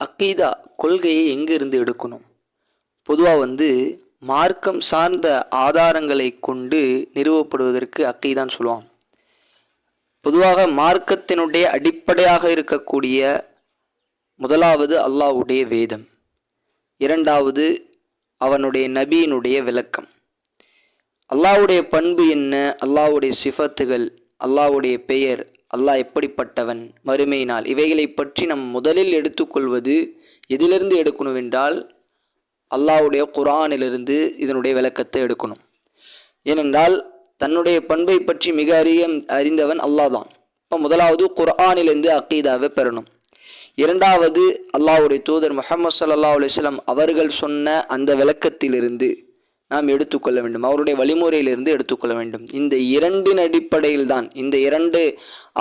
அக்கீதா கொள்கையை எங்கிருந்து எடுக்கணும்? பொதுவாக வந்து மார்க்கம் சார்ந்த ஆதாரங்களை கொண்டு நிறுவப்படுவதற்கு அக்கீதான் சொல்லுவான் பொதுவாக மார்க்கத்தினுடைய அடிப்படையாக இருக்கக்கூடிய முதலாவது அல்லாஹ்வுடைய வேதம். இரண்டாவது அவனுடைய நபியினுடைய விளக்கம். அல்லாவுடைய பண்பு என்ன? அல்லாஹ்வுடைய சிஃபத்துகள் அல்லாஹ்வுடைய பெயர் அல்லாஹ் எப்படிப்பட்டவன்? மறுமை நாள் இவைகளை பற்றி நம் முதலில் எடுத்துக்கொள்வது எதிலிருந்து எடுக்கணும் என்றால் அல்லாஹ்வுடைய குர்ஆனிலிருந்து இதனுடைய விளக்கத்தை எடுக்கணும். ஏனென்றால் தன்னுடைய பண்பை பற்றி மிக அறிய அறிந்தவன் அல்லாஹ் தான். இப்போ முதலாவது குர்ஆனிலிருந்து அக்கீதாவை பெறணும். இரண்டாவது அல்லாஹுடைய தூதர் முகமது சல்லா அலுவலம் அவர்கள் சொன்ன அந்த விளக்கத்திலிருந்து நாம் எடுத்துக்கொள்ள வேண்டும். அவருடைய வழிமுறையிலிருந்து எடுத்துக்கொள்ள வேண்டும். இந்த இரண்டின் அடிப்படையில் தான் இந்த இரண்டு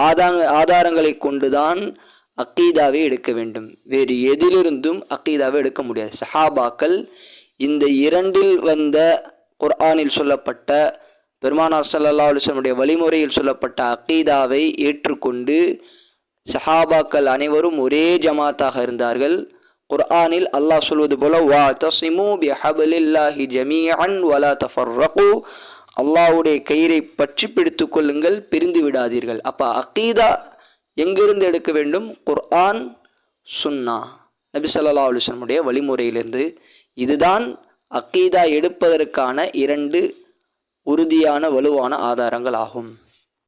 ஆதார ஆதாரங்களை கொண்டுதான் அக்கீதாவை எடுக்க வேண்டும். வேறு எதிலிருந்தும் அக்கீதாவை எடுக்க முடியாது. சஹாபாக்கள் இந்த இரண்டில் வந்த குர்ஆனில் சொல்லப்பட்ட பெருமானார் சல்லா அலைஹி வழிமுறையில் சொல்லப்பட்ட அக்கீதாவை ஏற்றுக்கொண்டு சஹாபாக்கள் அனைவரும் ஒரே ஜமாத்தாக இருந்தார்கள். குர்ஆனில் அல்லாஹ் சொல்வது போல வா தசிமு பி ஹபலில்லாஹி ஜமீஅன் வலா தஃபர்ரகு அல்லாஹ்வுடைய கயிறை பற்றி பிடித்து கொள்ளுங்கள் பிரிந்து விடாதீர்கள் அப்போ அக்கீதா எங்கிருந்து எடுக்க வேண்டும் குர்ஆன் சுன்னா நபி சொல்லா அலுவலமுடைய வழிமுறையிலிருந்து இதுதான் அக்கீதா எடுப்பதற்கான இரண்டு உறுதியான வலுவான ஆதாரங்கள் ஆகும்